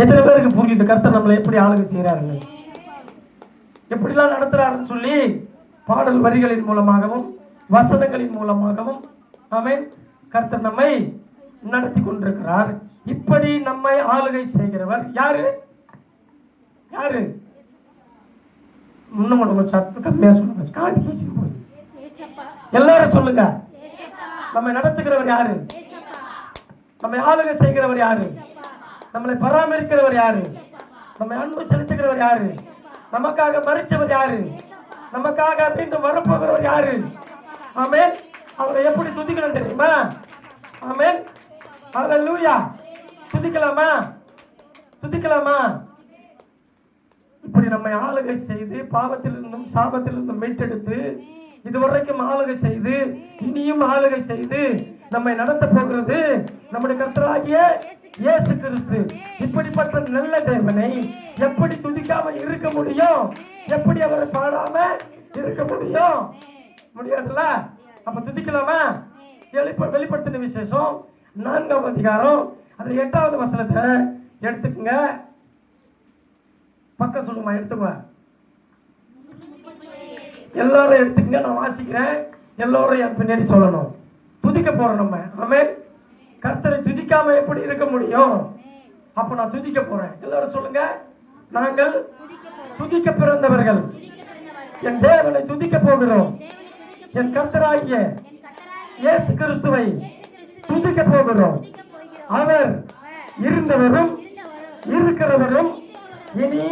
எத்தனை பேருக்கு புரியுது கர்த்தர் நம்மளை எப்படி ஆளுகை செய்கிறாருன்னு எப்படிலாம் நடத்துறாருன்னு சொல்லி பாடல் வரிகளின் மூலமாகவும் வசனங்களின் மூலமாகவும் ஆமென் கர்த்தர் நம்மை நடத்தி கொண்டிருக்கிறார். இப்படி நம்மை ஆளுகை செய்கிறவர் யாரு? யாரு? இன்னும் கொஞ்சம் சத்து கம்மியா சொல்லுங்க. காது போகுது. எல்லாரும் சொல்லுங்க. நம்மை நடத்துகிறவர் யாரு? நம்மை ஆளுகை செய்கிறவர் யாரு? நம்மளை பராமரிக்கிறவர் யாரு? நம்ம அன்பு செலுத்துகிறவர் யாரு? நமக்காக மறிச்சவர் யாரு? நமக்காக மீண்டும் வரப்போகிறவர் யாரு? ஆமே அவரை எப்படி துதிக்கணும் தெரியுமா? ஆமே அவரை லூயா துதிக்கலாமா? துதிக்கலாமா? இப்படி நம்மை ஆளுகை செய்து பாவத்திலிருந்தும் சாபத்திலிருந்தும் மீட்டெடுத்து இதுவரைக்கும் ஆளுகை செய்து இனியும் ஆளுகை செய்து நம்மை நடத்த போகிறது நம்முடைய கர்த்தராகிய இயேசு கிறிஸ்து இப்படிப்பட்ட நல்ல தேவனை எப்படி துதிக்காம இருக்க முடியும்? எப்படி அவரை பாடாம இருக்க முடியும்? முடியாதுல்ல? அப்ப துதிக்கலாமா? வெளிப்ப- வெளிப்படுத்தின விசேஷம் நான்காம் அதிகாரம் அதில் எட்டாவது வசனத்தை எடுத்துக்கங்க. பக்கம் சொல்லுமா எடுத்துக்கோ எல்லாரும் எடுத்துக்கங்க நான் வாசிக்கிறேன். எல்லோரும் என் பின்னாடி சொல்லணும். துதிக்க போறோம் நம்ம. ஆமே கர்த்தரை துதிக்காம எப்படி இருக்க முடியும்? அப்ப நான் துதிக்க போறேன். எல்லாரும் சொல்லுங்க. நாங்கள் துதிக்க பிறந்தவர்கள். என் தேவனை துதிக்க போகிறோம். என் கர்த்தராகிய இயேசு கிறிஸ்துவை துதிக்க போகிறோம். அவர் இருந்தவரும் இருக்கிறவரும் இனி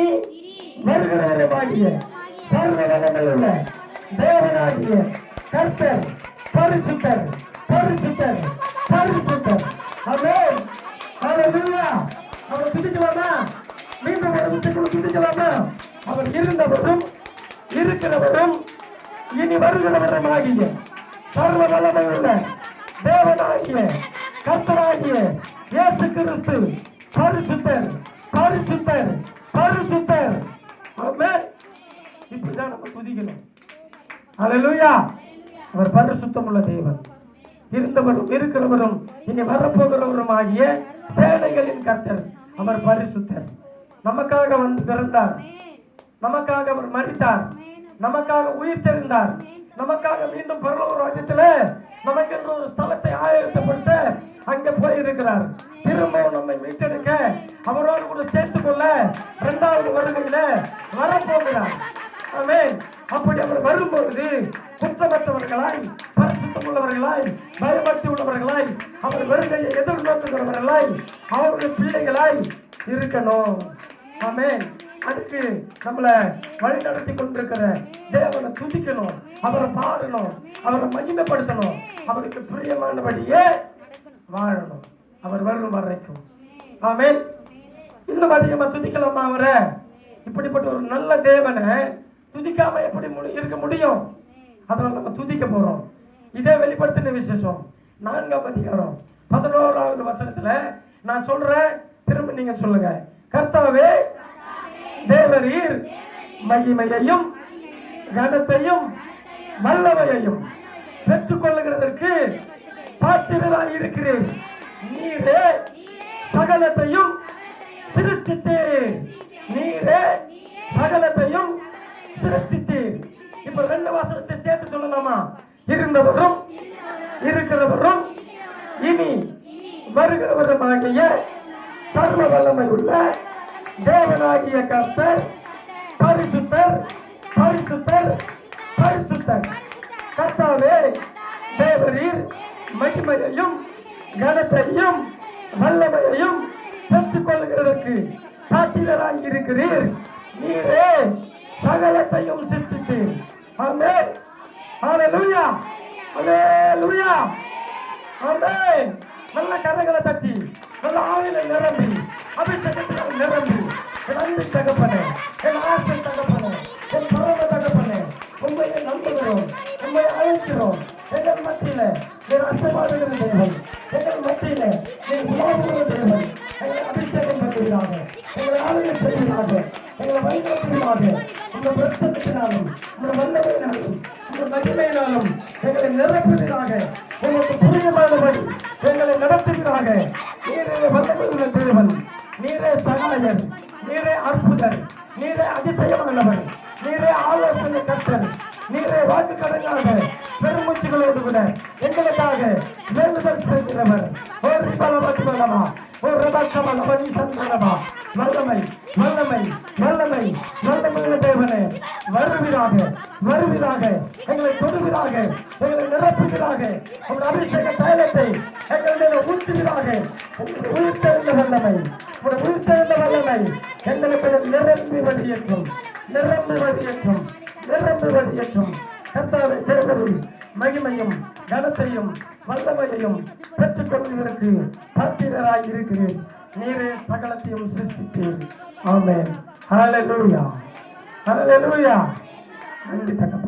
வருகிறவருமாகிய சர்வ உள்ள தேவனாகிய கர்த்தர் பரிசுத்தர் பரிசுத்தர் பரிசுத்தர். ஆமென் ஹalleluya அவர் துதிக்கலாமா மீண்டும் ஒரு விஷயத்தில் துதிக்கலாமா அவர் இருந்தவரும் இருக்கிறவரும் இனி வருகிறவருமாகிய சர்வ வல்லமையுள்ள தேவனாகிய கர்த்தராகிய இயேசு கிறிஸ்து பரிசுத்தர் பரிசுத்தர் பரிசுத்தர். ஆமென் இப்படிதான் நம்ம துதிக்கணும். அல்லேலூயா அவர் பரிசுத்தம் உள்ள தேவன். இருந்தவரும் இருக்கிறவரும் இனி வரப்போகிறவரும் ஆகிய சேனைகளின் கர்த்தர் அவர் பரிசுத்தர். நமக்காக வந்து பிறந்தார். நமக்காக அவர் மறித்தார் நமக்காக உயிர் தெரிந்தார். நமக்காக மீண்டும் பரலோக ராஜ்யத்துல நமக்கென்று ஒரு ஸ்தலத்தை ஆயத்தப்படுத்த அங்க போயிருக்கிறார். திரும்பவும் நம்மை மீட்டெடுக்க அவரோடு கூட சேர்த்துக் கொள்ள இரண்டாவது வருகையில வரப்போகிறார். அப்படி அவர் வரும்பொழுது குற்றமற்றவர்களாய் பரிசுத்தம் உள்ளவர்களாய் பயபக்தி உள்ளவர்களாய் அவர் வருகையை எதிர்நோக்குகிறவர்களாய் அவருடைய பிள்ளைகளாய் இருக்கணும். ஆமேன். அதுக்கு நம்மளை வழி நடத்தி கொண்டிருக்கிற தேவனை துதிக்கணும் அவரை பாடணும் அவரை மகிமைப்படுத்தணும் அவருக்கு பிரியமானபடியே வாழணும். அவர் வரும் வரைக்கும். ஆமென். இன்னும் அதிகமா துதிக்கலாமா அவரை? இப்படிப்பட்ட ஒரு நல்ல தேவனை துதிக்காம எப்படி முடி- இருக்க முடியும்? அதனால நம்ம துதிக்க போறோம். இதே வெளிப்படுத்தின விசேஷம். நான்காம் அதிகாரம். பதினோராவது வசனத்துல நான் சொல்றேன் திரும்ப நீங்க சொல்லுங்க. கர்த்தாவே தேவரீர் மகிமையையும் கனத்தையும் வல்லமையையும் பெற்றுக்கொள்ளுகிறதற்கு பாத்திரராய் இருக்கிறேன். நீரே சகலத்தையும் சிருஷ்டித்தீர் நீரே சகலத்தையும் சிருஷ்டித்தீர் இப்ப ரெண்டு வசனத்தை சேர்த்து சொல்லலாமா? இருந்தவரும் இருக்கிறவரும் இனி வருகிறவருமாகிய சர்வ வல்லமை உள்ள தேவனாகிய கர்த்தர் பரிசுத்தர் பரிசுத்தர் பரிசுத்தர். கர்த்தாவே தேவரீர் மகிமையையும் கனத்தையும் வல்லமையையும் பெற்றுக்கொள்கிறதற்கு பாத்திரராகி இருக்கிறீர் நீரே சகலத்தையும் சிருஷ்டித்தீர் ஆமென். ஹalleluya. ஹalleluya. ஆமென். நல்ல கரங்களை தட்டி நல்ல ஆவில நிரம்பி அபிஷேகத்தில் நிரம்பி என் அன்பு தகப்பனே என் ஆசை தகப்பனே என் பரம தகப்பனே உண்மையை நம்புகிறோம் உண்மையை அழைக்கிறோம். எங்கள் மத்தியில என் அசைவாடுகிற தேவன். எங்கள் மத்தியில என் உலாவுகிற தேவன். எங்களை அபிஷேகம் பண்ணுவீராக. எங்களை ஆளுகை செய்வீராக. எங்களை வழிநடத்துவீராக. உங்க பிரச்சனையினாலும் உங்க வல்லமையினாலும் உங்க மகிமையினாலும் எங்களை நிரப்புவீராக எங்களுக்கு புரியமானபடி எங்களை நடத்துவீராக நீரே வல்லமை உள்ள தேவன் நீரே சகாயர் நீரே அற்புதர் நீரே அதிசயமானவர் நீரே ஆலோசனை கர்த்தர் நீரே வாக்கு கடங்காக பெருமூச்சுகளோடு கூட எங்களுக்காக வேண்டுதல் செய்கிறவர். வல்லமை வல்லமை வல்லமை வல்லமையுள்ள தேவனே வருவீராக வருவீராக எங்களை தொடுவீராக எங்களை நிரப்புவீராக உங்கள் அபிஷேக தைலத்தை எங்களுடைய ஊற்றுவீராக உயிர்த்தெழுந்த வல்லமை உங்களுடைய உயிர்த்தெழுந்த வல்லமை எங்களுக்கு நிரம்பி வழியேற்றும் நிரம்பி வழியேற்றும் நிரம்பி வழியேற்றும் கர்த்தாவை தேவரில் மகிமையும் கனத்தையும் வல்லமையையும் பெற்றுக் கொள்வதற்கு பாத்திரராய் இருக்கிறேன் நீரே சகலத்தையும் சிருஷ்டித்தீர் ஆமேன். ஹalleluya ஹalleluya நன்றி தகப்பனே.